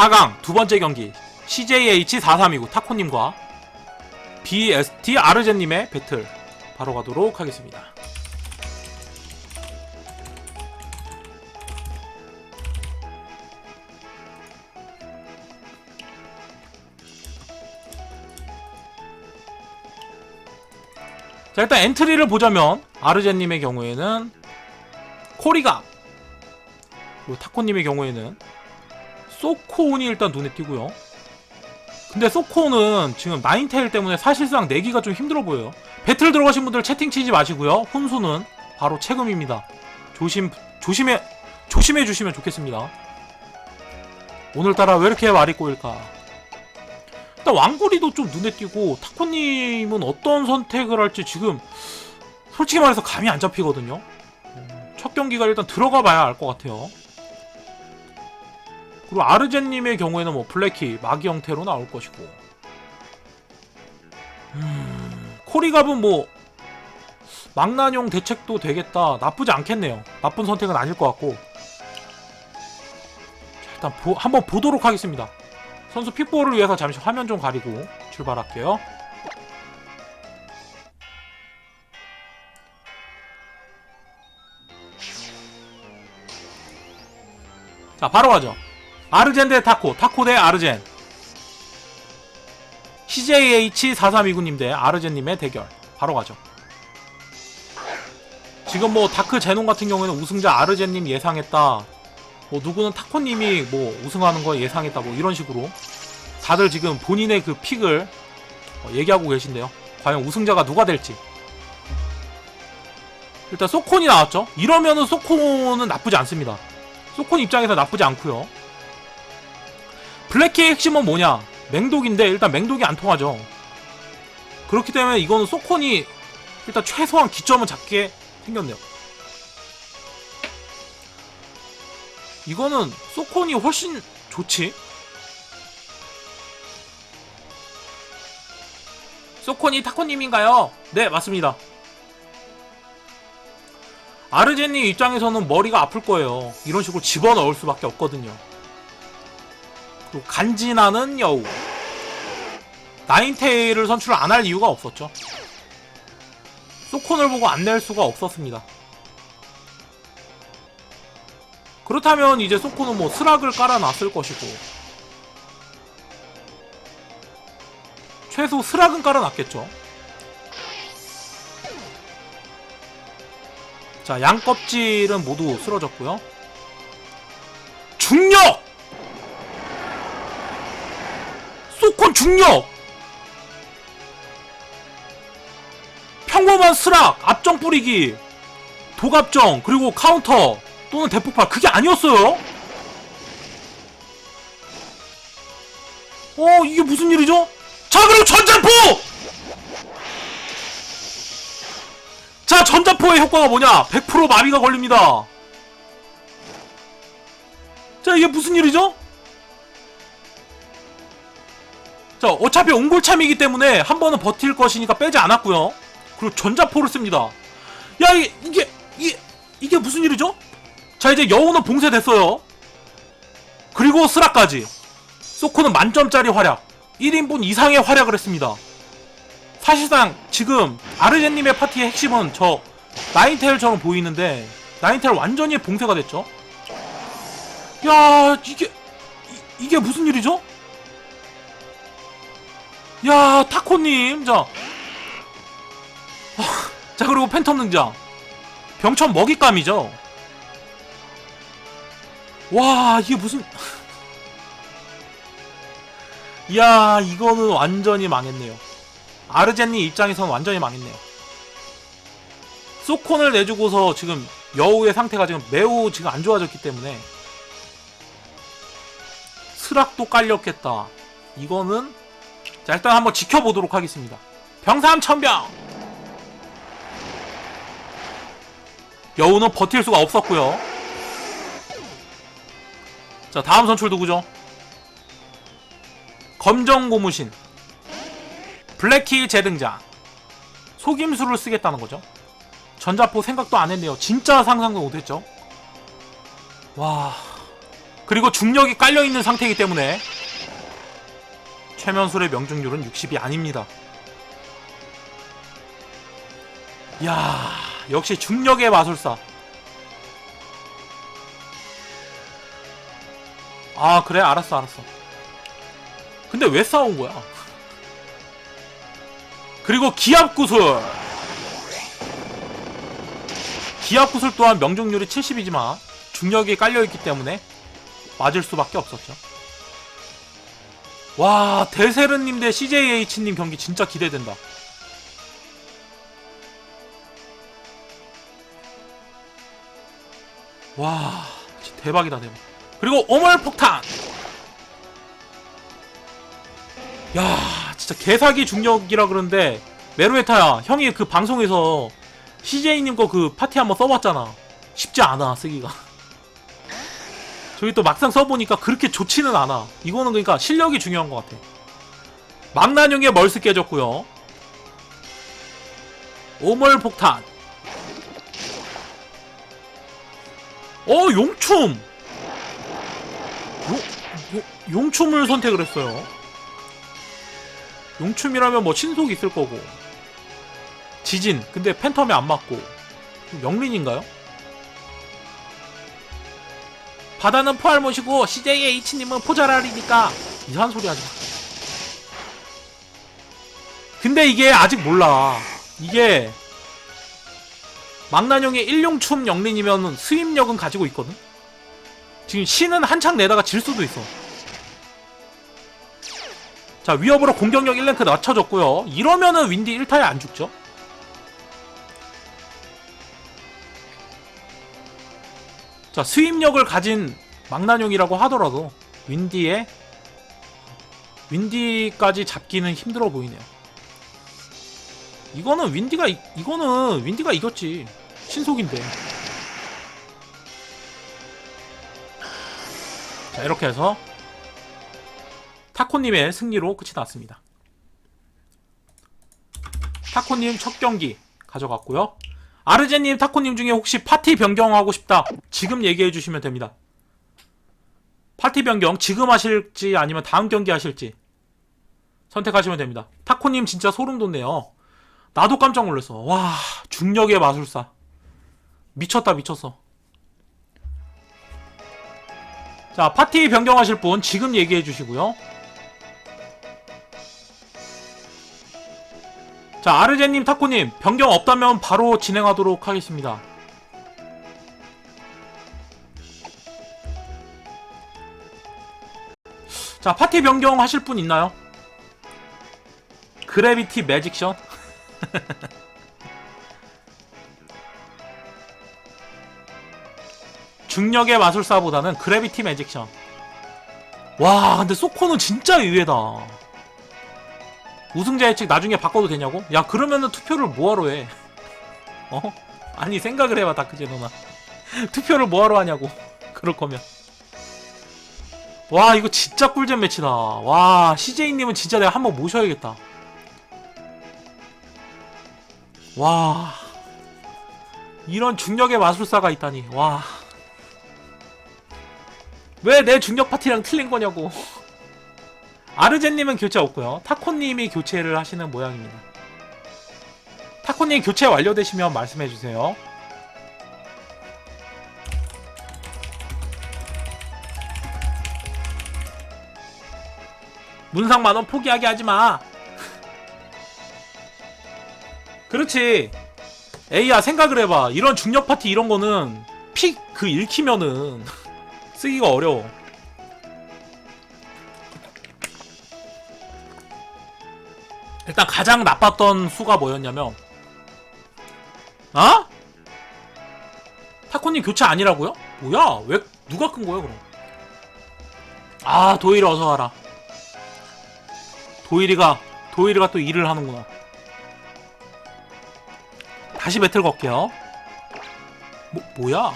4강 두 번째 경기 CJH4329 타코님과 BST 아르젠님의 배틀 바로 가도록 하겠습니다. 자 일단 엔트리를 보자면 아르젠님의 경우에는 코리가 그리고 타코님의 경우에는 소코온이 일단 눈에 띄고요. 근데 소코온은 지금 나인테일 때문에 사실상 내기가 좀 힘들어 보여요. 배틀 들어가신 분들 채팅 치지 마시고요. 훈수는 바로 채금입니다. 조심 조심해 조심해 주시면 좋겠습니다. 오늘따라 왜 이렇게 말이 꼬일까? 일단 왕구리도 좀 눈에 띄고 타코님은 어떤 선택을 할지 지금 솔직히 말해서 감이 안 잡히거든요. 음, 첫 경기가 일단 들어가 봐야 알 것 같아요. 그리고 아르젠님의 경우에는 뭐 블랙키 마기 형태로 나올 것이고. 음, 코리갑은 뭐 망나뇽 대책도 되겠다. 나쁘지 않겠네요. 나쁜 선택은 아닐 것 같고. 자, 일단 보- 한번 보도록 하겠습니다. 선수 픽보를 위해서 잠시 화면 좀 가리고 출발할게요. 자 바로 가죠 아르젠 대 타코, 타코 대 아르젠. CJH4329님 대 아르젠님의 대결. 바로 가죠. 지금 뭐 다크 제논 같은 경우에는 우승자 아르젠님 예상했다. 뭐 누구는 타코님이 뭐 우승하는 거 예상했다. 뭐 이런 식으로 다들 지금 본인의 그 픽을 어, 얘기하고 계신데요. 과연 우승자가 누가 될지. 일단 소콘이 나왔죠. 이러면은 소콘은 나쁘지 않습니다. 소콘 입장에서 나쁘지 않고요. 블랙키의 핵심은 뭐냐? 맹독인데 일단 맹독이 안 통하죠. 그렇기 때문에 이거는 소콘이 일단 최소한 기점은 잡게 생겼네요. 이거는 소콘이 훨씬 좋지. 소콘이 타코님인가요? 네, 맞습니다. 아르제님 입장에서는 머리가 아플 거예요. 이런 식으로 집어넣을 수밖에 없거든요. 그리고 간지나는 여우. 나인테일을 선출을 안할 이유가 없었죠. 소콘을 보고 안 낼 수가 없었습니다. 그렇다면 이제 소콘은 뭐 스락을 깔아놨을 것이고 최소 스락은 깔아놨겠죠. 자, 양껍질은 모두 쓰러졌고요. 중력! 소콘 중력! 평범한 스락, 앞정 뿌리기, 도갑정, 그리고 카운터, 또는 대폭발, 그게 아니었어요? 어, 이게 무슨 일이죠? 자, 그리고 전자포! 자, 전자포의 효과가 뭐냐? 100% 마비가 걸립니다. 자, 이게 무슨 일이죠? 자, 어차피 옹골참이기 때문에 한 번은 버틸 것이니까 빼지 않았고요. 그리고 전자포를 씁니다. 야, 이게, 이게, 이게, 이게 무슨 일이죠? 자, 이제 여우는 봉쇄됐어요. 그리고 스라까지. 소코는 만점짜리 활약. 1인분 이상의 활약을 했습니다. 사실상 지금 아르젠님의 파티의 핵심은 저 나인텔처럼 보이는데 나인텔 완전히 봉쇄가 됐죠. 야, 이게, 이, 이게 무슨 일이죠? 야 타코님 자. 아, 자 그리고 팬텀 등장. 병천 먹잇감이죠? 와 이게 무슨. 야 이거는 완전히 망했네요. 아르젠니 입장에서는 완전히 망했네요. 소콘을 내주고서 지금 여우의 상태가 지금 매우 지금 안 좋아졌기 때문에. 스락도 깔렸겠다. 이거는 자 일단 한번 지켜보도록 하겠습니다. 병삼 천병! 여우는 버틸 수가 없었고요. 자 다음 선출 누구죠? 검정 고무신. 블랙힐 재등장. 속임수를 쓰겠다는 거죠? 전자포 생각도 안 했네요. 진짜 상상도 못했죠? 와. 그리고 중력이 깔려있는 상태이기 때문에 최면술의 명중률은 60이 아닙니다. 야 역시 중력의 마술사. 아 그래 알았어 알았어. 근데 왜 싸운 거야? 그리고 기압 구슬. 기압 구슬 또한 명중률이 70이지만 중력이 깔려 있기 때문에 맞을 수밖에 없었죠. 와 대세르님 대 CJH님 경기 진짜 기대된다. 와 대박이다 대박. 그리고 오멀 폭탄. 야 진짜 개사기 중력이라 그러는데 메로에타야 형이 그 방송에서 CJ님 거 그 파티 한번 써봤잖아. 쉽지 않아 쓰기가. 저기 또 막상 써보니까 그렇게 좋지는 않아. 이거는 그러니까 실력이 중요한 것 같아. 망나뇽의 멀스 깨졌고요. 오멀 폭탄. 어 용춤. 용, 용, 용춤을 선택을 했어요. 용춤이라면 뭐 신속 있을 거고. 지진. 근데 팬텀에 안 맞고. 영린인가요? 바다는 포알 모시고 CJH님은 포자랄이니까 이상한 소리 하지 마. 근데 이게 아직 몰라. 이게 망나뇽의 일용춤 영린이면 수입력은 가지고 있거든. 지금 신은 한창 내다가 질 수도 있어. 자 위협으로 공격력 1랭크 낮춰졌고요. 이러면은 윈디 1타에 안 죽죠. 자 수입력을 가진 망나뇽이라고 하더라도 윈디에 윈디까지 잡기는 힘들어 보이네요. 이거는 윈디가 이- 이거는 윈디가 이겼지 신속인데. 자 이렇게 해서 타코님의 승리로 끝이 났습니다. 타코님 첫 경기 가져갔고요. 아르제님, 타코님 중에 혹시 파티 변경하고 싶다 지금 얘기해 주시면 됩니다. 파티 변경 지금 하실지 아니면 다음 경기 하실지 선택하시면 됩니다. 타코님 진짜 소름 돋네요. 나도 깜짝 놀랐어. 와 중력의 마술사 미쳤다 미쳤어. 자 파티 변경하실 분 지금 얘기해 주시고요. 자 아르제님 타코님 변경 없다면 바로 진행하도록 하겠습니다. 자 파티 변경 하실 분 있나요? 그래비티 매직션? 중력의 마술사보다는 그래비티 매직션. 와, 근데 소코는 진짜 의외다. 우승자 예측 나중에 바꿔도 되냐고? 야, 그러면은 투표를 뭐하러 해? 어? 아니, 생각을 해봐, 다크제노나. 투표를 뭐하러 하냐고. 그럴 거면. 와, 이거 진짜 꿀잼 매치다. 와, CJ님은 진짜 내가 한번 모셔야겠다. 와. 이런 중력의 마술사가 있다니. 와. 왜 내 중력 파티랑 틀린 거냐고. 아르제님은 교체 없고요. 타코님이 교체를 하시는 모양입니다. 타코님 교체 완료되시면 말씀해주세요. 문상 만원 포기하게 하지 마. 그렇지. 에이야 생각을 해봐. 이런 중력 파티 이런 거는 픽 그 읽히면은 쓰기가 어려워. 일단 가장 나빴던 수가 뭐였냐면 아? 타코님 교체 아니라고요? 뭐야? 왜 누가 큰 거야 그럼? 아 도일 어서 와라. 도일이가 도일이가 또 일을 하는구나. 다시 배틀 걸게요. 뭐 뭐야?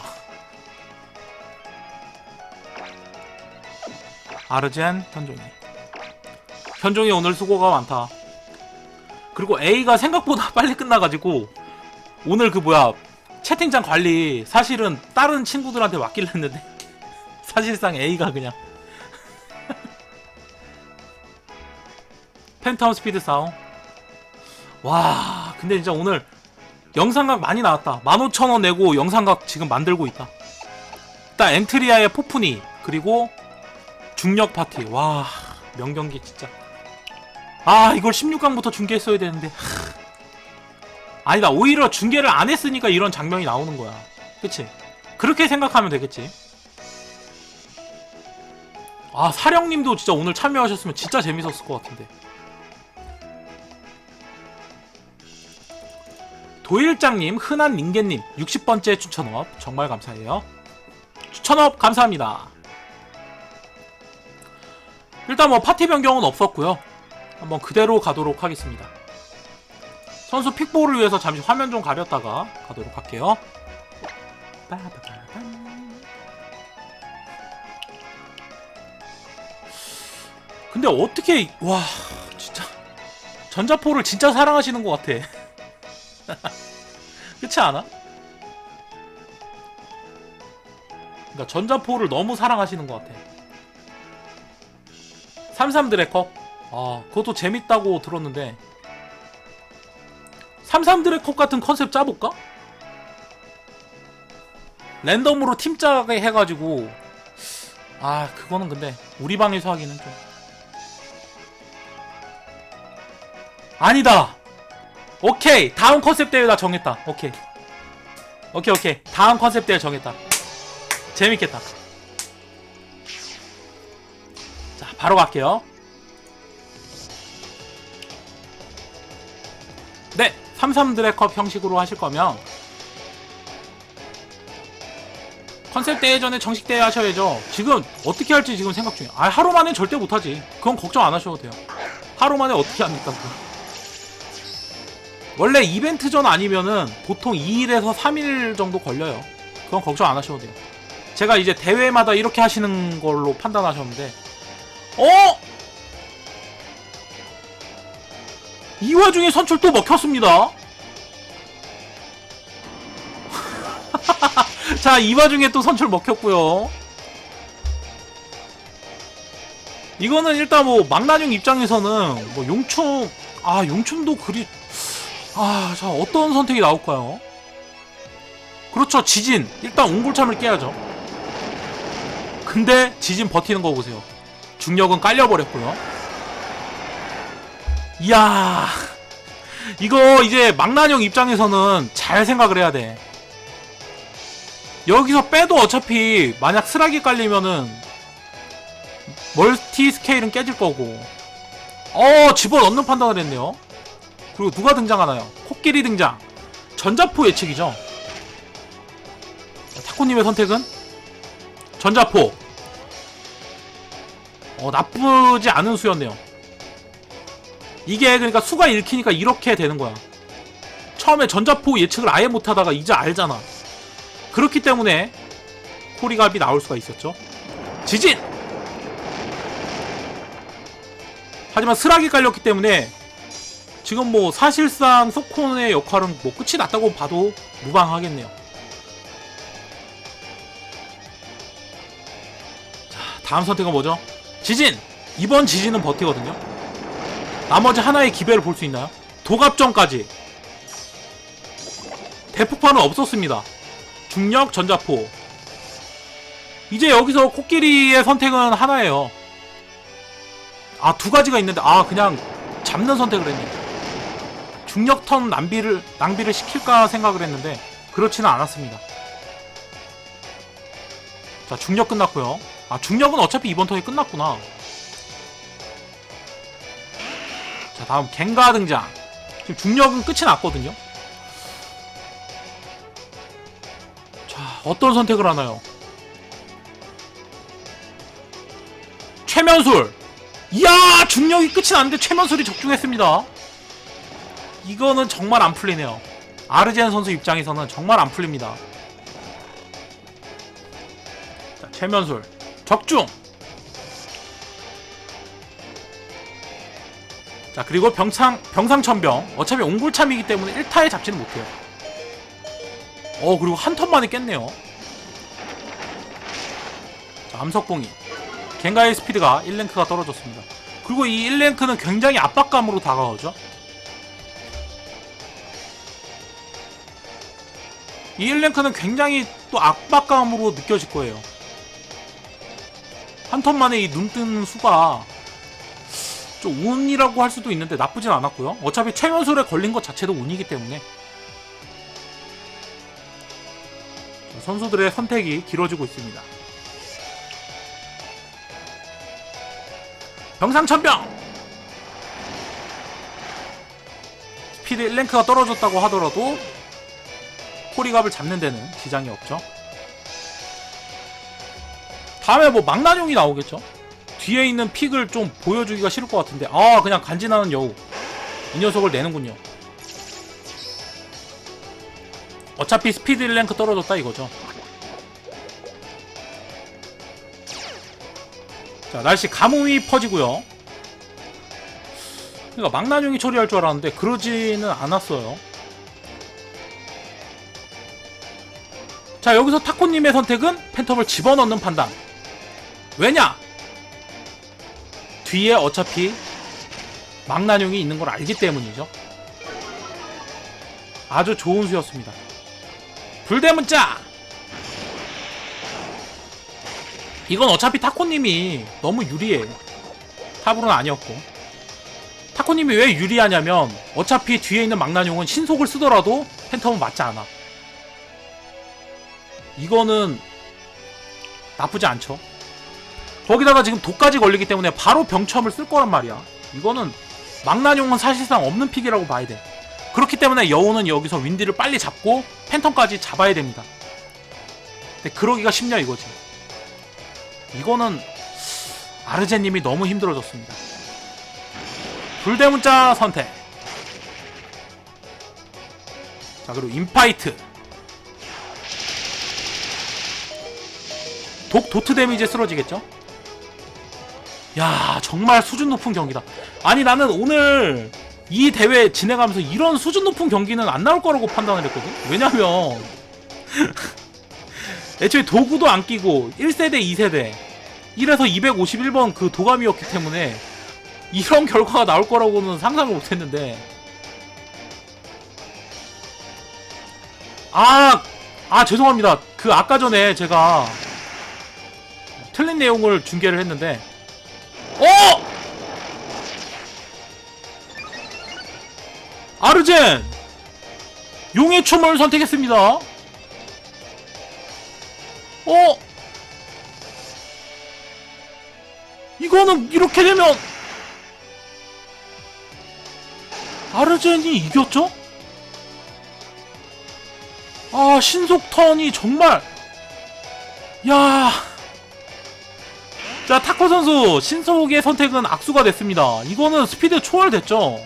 아르젠 현종이. 현종이 오늘 수고가 많다. 그리고 A가 생각보다 빨리 끝나가지고 오늘 그 뭐야 채팅창 관리 사실은 다른 친구들한테 맡기려 했는데 사실상 A가 그냥 팬텀 스피드 싸움 와 근데 진짜 오늘 영상각 많이 나왔다. 15,000원 내고 영상각 지금 만들고 있다. 일단 엔트리아의 포프니 그리고 중력 파티. 와 명경기 진짜 아 이걸 16강부터 중계했어야 되는데 하. 아니다 오히려 중계를 안 했으니까 이런 장면이 나오는 거야. 그치? 그렇게 생각하면 되겠지. 아 사령님도 진짜 오늘 참여하셨으면 진짜 재밌었을 것 같은데. 도일장님 흔한 링겐님 60번째 추천업. 정말 감사해요. 추천업 감사합니다. 일단 뭐 파티 변경은 없었고요 한번 그대로 가도록 하겠습니다. 선수 픽볼을 위해서 잠시 화면 좀 가렸다가 가도록 할게요. 근데 어떻게 와 진짜. 전자포를 진짜 사랑하시는 것 같아. 그렇지 않아? 그러니까 전자포를 너무 사랑하시는 것 같아. 33 드래커 아 그것도 재밌다고 들었는데. 33 드래커 같은 컨셉 짜볼까? 랜덤으로 팀 짜게 해가지고. 아 그거는 근데 우리 방에서 하기는 좀. 아니다! 오케이! 다음 컨셉 대회 나 정했다. 오케이. 오케이 오케이. 다음 컨셉 대회 정했다. 재밌겠다. 자 바로 갈게요 33 드래컵 형식으로 하실 거면 컨셉 대회 전에 정식 대회 하셔야죠 지금 어떻게 할지 지금 생각 중이에요 아 하루 만에 절대 못하지 그건 걱정 안 하셔도 돼요 하루 만에 어떻게 합니까 그거 원래 이벤트 전 아니면은 보통 2일에서 3일 정도 걸려요. 그건 걱정 안 하셔도 돼요. 제가 이제 대회마다 이렇게 하시는 걸로 판단하셨는데, 어? 이 와중에 선출 또 먹혔습니다. 자, 이 와중에 또 선출 먹혔고요. 이거는 일단 뭐 망나뇽 입장에서는 뭐 용춤 아 용춤도 그리 아, 자, 어떤 선택이 나올까요? 그렇죠, 지진. 일단 옹골참을 깨야죠. 근데 지진 버티는 거 보세요. 중력은 깔려버렸고요. 이야, 이거 이제 망나뇽 입장에서는 잘 생각을 해야 돼. 여기서 빼도 어차피 만약 스락이 깔리면은 멀티 스케일은 깨질 거고. 어, 집어넣는 판단을 했네요. 그리고 누가 등장하나요? 코끼리 등장. 전자포 예측이죠. 타코님의 선택은 전자포. 어 나쁘지 않은 수였네요. 이게 그러니까 수가 읽히니까 이렇게 되는 거야. 처음에 전자포 예측을 아예 못하다가 이제 알잖아. 그렇기 때문에 코리갑이 나올 수가 있었죠. 지진. 하지만 스락이 깔렸기 때문에 지금 뭐 사실상 소콘의 역할은 뭐 끝이 났다고 봐도 무방하겠네요. 자, 다음 선택은 뭐죠? 지진! 이번 지진은 버티거든요. 나머지 하나의 기배를 볼 수 있나요? 도갑전까지. 대폭발은 없었습니다. 중력 전자포. 이제 여기서 코끼리의 선택은 하나예요. 아, 두 가지가 있는데, 아, 그냥 잡는 선택을 했네. 중력 턴 낭비를 낭비를 시킬까 생각을 했는데 그렇지는 않았습니다. 자 중력 끝났고요. 아 중력은 어차피 이번 턴이 끝났구나. 자 다음 갱가 등장. 지금 중력은 끝이 났거든요. 자 어떤 선택을 하나요? 최면술. 이야 중력이 끝이 났는데 최면술이 적중했습니다. 이거는 정말 안 풀리네요. 아르젠 선수 입장에서는 정말 안 풀립니다. 자, 최면술 적중. 자 그리고 병상 병상천병 어차피 옹골참이기 때문에 1타에 잡지는 못해요. 어 그리고 한 턴 만에 깼네요. 자, 암석봉이 겐가의 스피드가 1랭크가 떨어졌습니다. 그리고 이 1랭크는 굉장히 압박감으로 다가오죠. 이 1랭크는 굉장히 또 압박감으로 느껴질 거예요. 한 턴 만에 이 눈 뜨는 수가 좀 운이라고 할 수도 있는데 나쁘진 않았고요. 어차피 최면술에 걸린 것 자체도 운이기 때문에 자, 선수들의 선택이 길어지고 있습니다. 병상천병! 스피드 1랭크가 떨어졌다고 하더라도 코리갑을 잡는 데는 지장이 없죠. 다음에 뭐 망나뇽이 나오겠죠. 뒤에 있는 픽을 좀 보여주기가 싫을 것 같은데 아 그냥 간지나는 여우 이 녀석을 내는군요. 어차피 스피드 1랭크 떨어졌다 이거죠. 자 날씨 가뭄이 퍼지고요. 그러니까 망나뇽이 처리할 줄 알았는데 그러지는 않았어요. 자 여기서 타코님의 선택은 팬텀을 집어넣는 판단. 왜냐? 뒤에 어차피 망나뇽이 있는 걸 알기 때문이죠. 아주 좋은 수였습니다. 불대문자! 이건 어차피 타코님이 너무 유리해요. 탑으로는 아니었고. 타코님이 왜 유리하냐면 어차피 뒤에 있는 망나뇽은 신속을 쓰더라도 팬텀은 맞지 않아. 이거는 나쁘지 않죠. 거기다가 지금 독까지 걸리기 때문에 바로 병첨을 쓸 거란 말이야. 이거는 망나뇽은 사실상 없는 픽이라고 봐야 돼. 그렇기 때문에 여우는 여기서 윈디를 빨리 잡고 팬텀까지 잡아야 됩니다. 근데 그러기가 쉽냐 이거지. 이거는 아르제님이 너무 힘들어졌습니다. 불대문자 선택. 자 그리고 인파이트. 독 도트 데미지에 쓰러지겠죠? 야 정말 수준 높은 경기다. 아니 나는 오늘 이 대회 진행하면서 이런 수준 높은 경기는 안 나올 거라고 판단을 했거든. 왜냐면 애초에 도구도 안 끼고 1세대, 2세대 1에서 251번 그 도감이었기 때문에 이런 결과가 나올 거라고는 상상을 못했는데 아, 아 죄송합니다. 그 아까 전에 제가 틀린 내용을 중계를 했는데 어! 아르젠! 용의 춤을 선택했습니다. 어? 이거는 이렇게 되면 아르젠이 이겼죠? 아 신속 턴이 정말 야 자, 타코 선수 신속의 선택은 악수가 됐습니다. 이거는 스피드 초월됐죠.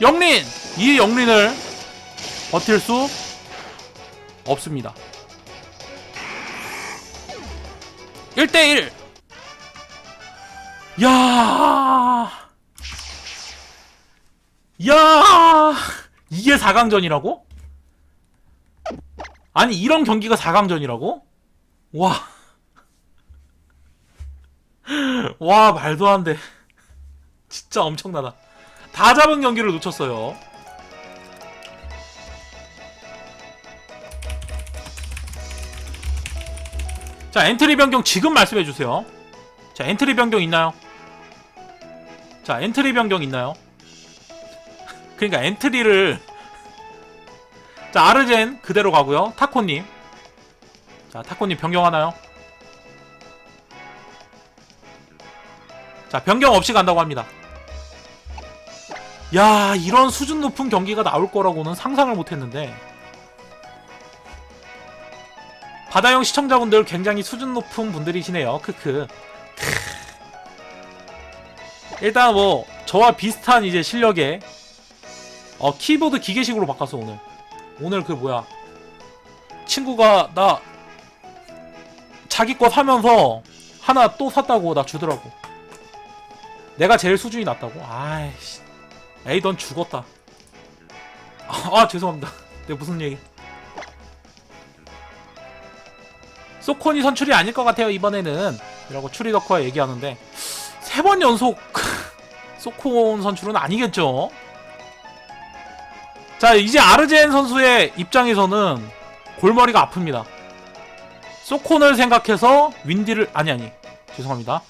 영린! 이 영린을 버틸 수 없습니다. 1대1! 야! 야! 이게 4강전이라고? 아니, 이런 경기가 4강전이라고? 와. 와 말도 안 돼. 진짜 엄청나다. 다 잡은 경기를 놓쳤어요. 자 엔트리 변경 지금 말씀해 주세요. 자 엔트리 변경 있나요? 자 엔트리 변경 있나요? 그러니까 엔트리를 자 아르젠 그대로 가고요. 타코님 자 타코님 변경하나요? 자 변경 없이 간다고 합니다. 야 이런 수준 높은 경기가 나올 거라고는 상상을 못했는데. 바다형 시청자분들 굉장히 수준 높은 분들이시네요. 크크. 크. 일단 뭐 저와 비슷한 이제 실력에 어 키보드 기계식으로 바꿨어 오늘. 오늘 그 뭐야. 친구가 나 자기 거 사면서 하나 또 샀다고 나 주더라고 내가 제일 수준이 낮다고? 아이씨. 에이, 넌 죽었다. 아, 아, 죄송합니다. 내가 무슨 얘기. 소콘이 선출이 아닐 것 같아요 이번에는 이라고 추리 덕후가 얘기하는데 세 번 연속 소콘 선출은 아니겠죠 자 이제 아르젠 선수의 입장에서는 골머리가 아픕니다 소콘을 생각해서 윈디를 아니 아니 죄송합니다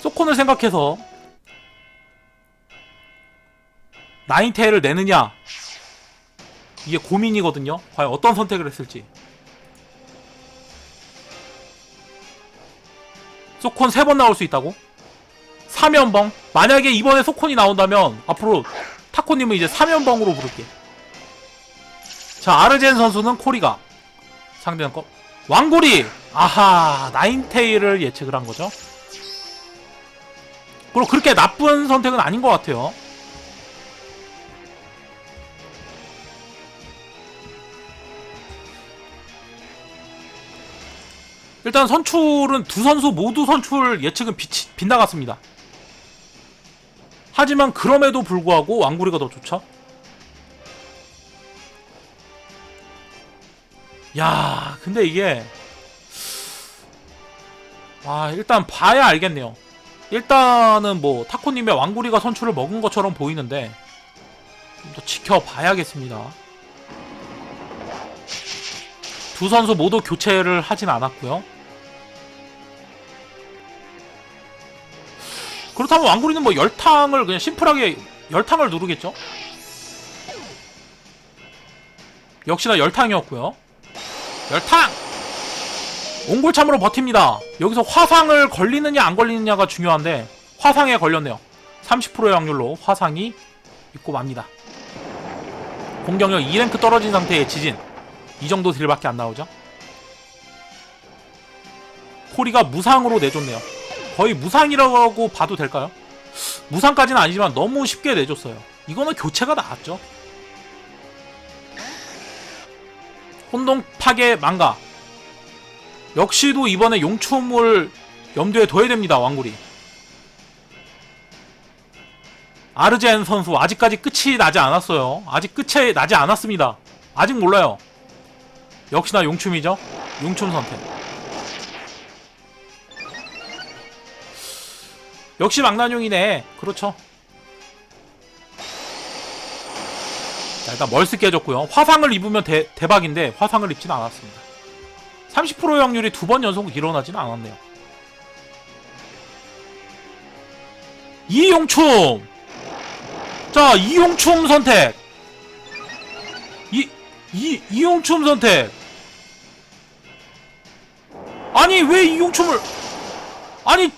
소콘을 생각해서 나인테일을 내느냐? 이게 고민이거든요. 과연 어떤 선택을 했을지. 소콘 세번 나올 수 있다고? 3연벙 만약에 이번에 소콘이 나온다면 앞으로 타코님은 이제 3연벙으로 부를게. 자 아르젠 선수는 코리가 상대는 거 왕고리! 아하 나인테일을 예측을 한 거죠. 그리고 그렇게 나쁜 선택은 아닌 것 같아요 일단 선출은 두 선수 모두 선출 예측은 빗, 빗나갔습니다. 하지만 그럼에도 불구하고 왕구리가 더 좋죠. 야, 근데 이게 아 일단 봐야 알겠네요. 일단은 뭐 타코님의 왕구리가 선출을 먹은 것처럼 보이는데 좀 더 지켜봐야겠습니다. 두 선수 모두 교체를 하진 않았고요. 그렇다면 왕구리는 뭐 열탕을 그냥 심플하게 열탕을 누르겠죠? 역시나 열탕이었고요. 열탕! 옹골참으로 버팁니다. 여기서 화상을 걸리느냐 안 걸리느냐가 중요한데 화상에 걸렸네요. 30%의 확률로 화상이 있고 맙니다. 공격력 2랭크 떨어진 상태의 지진 이 정도 딜밖에 안 나오죠. 코리가 무상으로 내줬네요. 거의 무상이라고 봐도 될까요? 무상까지는 아니지만 너무 쉽게 내줬어요. 이거는 교체가 나았죠. 혼동 파괴 망가. 역시도 이번에 용춤을 염두에 둬야 됩니다, 왕구리. 아르젠 선수 아직까지 끝이 나지 않았어요. 아직 끝이 나지 않았습니다. 아직 몰라요. 역시나 용춤이죠. 용춤 선택. 역시 망나뇽이네. 그렇죠. 자, 일단 멀스 깨졌고요. 화상을 입으면 대, 대박인데 화상을 입진 않았습니다. 30%의 확률이 두 번 연속 일어나지는 않았네요. 이용춤! 자, 이용춤 선택! 이, 이, 이용춤 선택! 아니, 왜 이용춤을, 아니,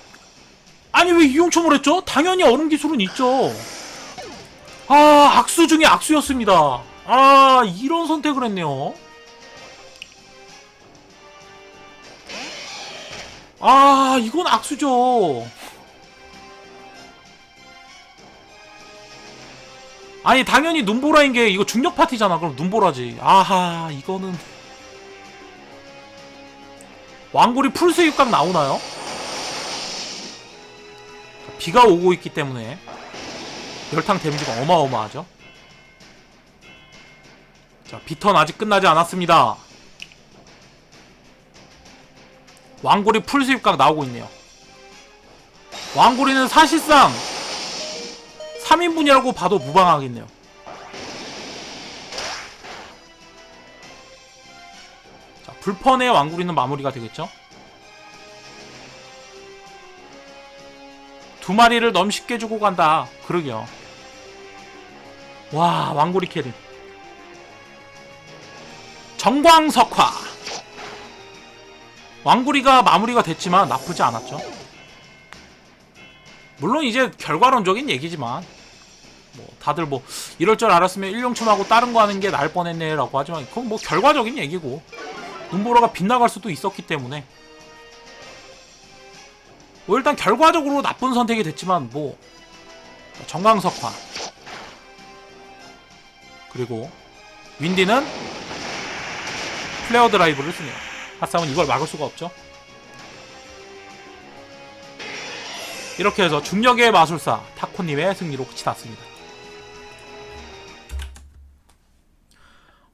아니, 왜 이용춤을 했죠? 당연히 얼음 기술은 있죠. 아, 악수 중에 악수였습니다. 아, 이런 선택을 했네요. 아, 이건 악수죠. 아니, 당연히 눈보라인 게 이거 중력 파티잖아. 그럼 눈보라지. 아하, 이거는. 왕골이 풀수입각 나오나요? 비가 오고 있기 때문에 열탕 데미지가 어마어마하죠. 자, 비턴 아직 끝나지 않았습니다. 왕고리 풀수입각 나오고 있네요. 왕고리는 사실상 3인분이라고 봐도 무방하겠네요. 불펀의 왕고리는 마무리가 되겠죠? 두 마리를 너무 쉽게 주고 간다. 그러게요. 와, 왕고리 캐리. 정광석화. 왕구리가 마무리가 됐지만 나쁘지 않았죠. 물론 이제 결과론적인 얘기지만 뭐 다들 뭐 이럴 줄 알았으면 일용춤하고 다른 거 하는 게 나을 뻔했네라고 하지만 그건 뭐 결과적인 얘기고 눈보라가 빗나갈 수도 있었기 때문에 뭐 일단 결과적으로 나쁜 선택이 됐지만 뭐 정강석화 그리고 윈디는 플레어 드라이브를 쓰네요. 핫삼은 이걸 막을 수가 없죠. 이렇게 해서 중력의 마술사 타코님의 승리로 끝이 났습니다.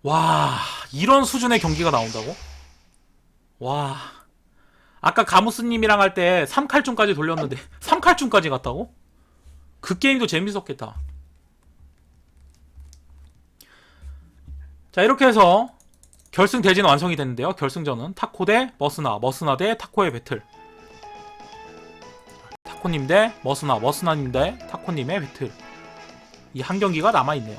와 이런 수준의 경기가 나온다고? 와 아까 가무스님이랑 할 때 3칼춤까지 돌렸는데 3칼춤까지 갔다고? 그 게임도 재밌었겠다. 자 이렇게 해서 결승 대진 완성이 됐는데요. 결승전은 타코 대 머스나, 머스나 대 타코의 배틀. 타코님 대 머스나, 머스나님 대 타코님의 배틀. 이 한 경기가 남아 있네요.